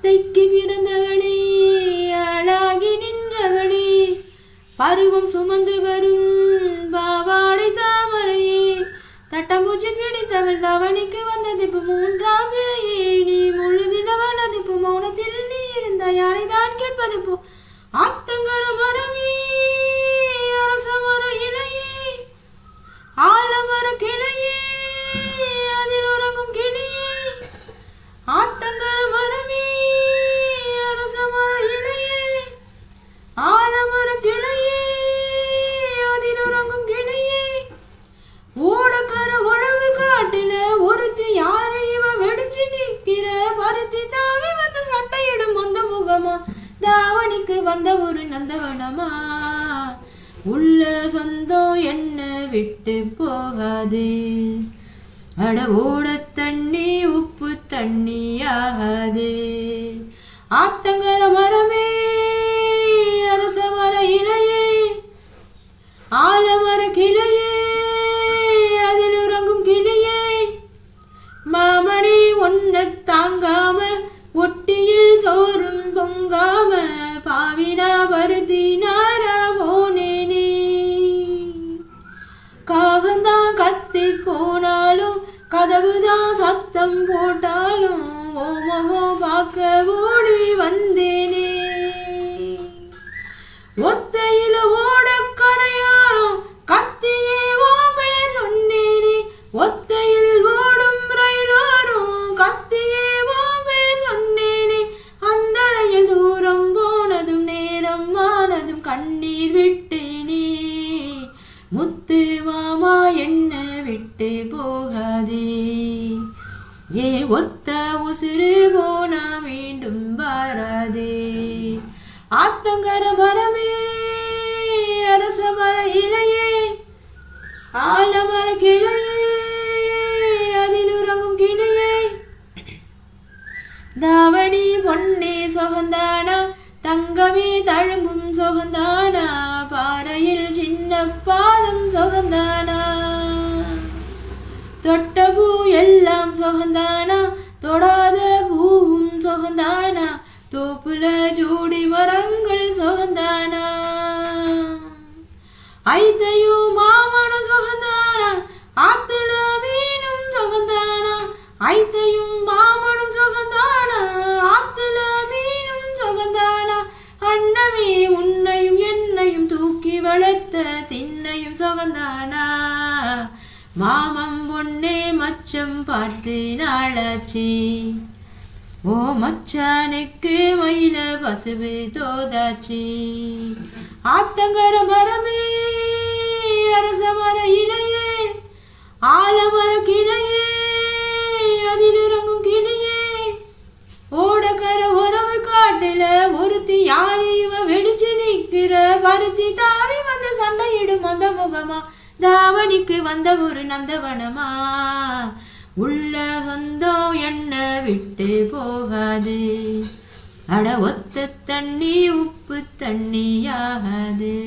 அத்தைக்கு பிறந்தவளே அழாகி நின்றவளே. பருவம் சுமந்து வரும் பாவாடை தாமரையே. தட்டம்பூச்சி பிடித்தவள் தவணிக்கு வந்தது இப்போ மூன்றாம் பிறையே. நீ முழுதில வளது இப்போ மௌனத்தில் நீ இருந்த யாரை தான் கேட்பது இப்போ ஆத்தங்கர மரமே. தாவணிக்கு வந்த ஒரு நந்தவனமா? உள்ள சொந்தம் என்ன விட்டு போகாது. அட ஓட தண்ணி உப்பு தண்ணி ஆகாது. ஆத்தங்கர மரமே அரச மர இலையே. ஆலமர கிளையே கதவுதான் சத்தம் போட்டாலும் ஓ முகம் பார்க்க ஓடி வந்தேனே. ஒத்தையில விட்டு போகாதே. ஏ ஒத்த உசிறு போனா மீண்டும் வாராதே. ஆத்தங்கர மரமே அரச மர இலையே ஆலமர கிளையே அதில் உறங்கும் கிளையே. தாவணி பொன்னே சொகந்தானா தங்கமே தழும்பும் சொகந்தானா பாறையில் சின்ன பாதம் சொகந்தானா தொட்ட பூ எல்லாம் சொகந்தானா? தொடாத பூவும் சொகந்தானா? தோப்புல ஜோடி மரங்கள் சொகந்தானா? ஐத்தையும் மாமனும் சொகந்தானா? ஆத்துல மீனும் சொகந்தானா? ஐத்தையும் மாமனும் சொகந்தானா? ஆத்துல மீனும் சொகந்தானா? அண்ணமே உன்னையும் என்னையும் தூக்கி வளர்த்த திண்ணையும் சொகந்தானா? மாமம் பொன்னே மச்சம் பார்த்து நாளாச்சி. ஓ மச்சானுக்கு மயில பசுவு தோதாச்சி. ஆத்தங்கர மரமே அரச மர இலையே ஆலமர கிளையே அதில் இறங்கும் கிளியே. ஓடக்கர உறவு காட்டுல ஒருத்தி யாரையும் வெடிச்சு நிற்கிற பருத்தி தாவி வந்து சண்டையிடும் அந்த முகமா. தாவணிக்கு வந்த ஒரு நந்தவனமா? உள்ள சொந்தம் என்ன விட்டு போகாது. அட ஒத்த தண்ணி உப்பு தண்ணியாகாது.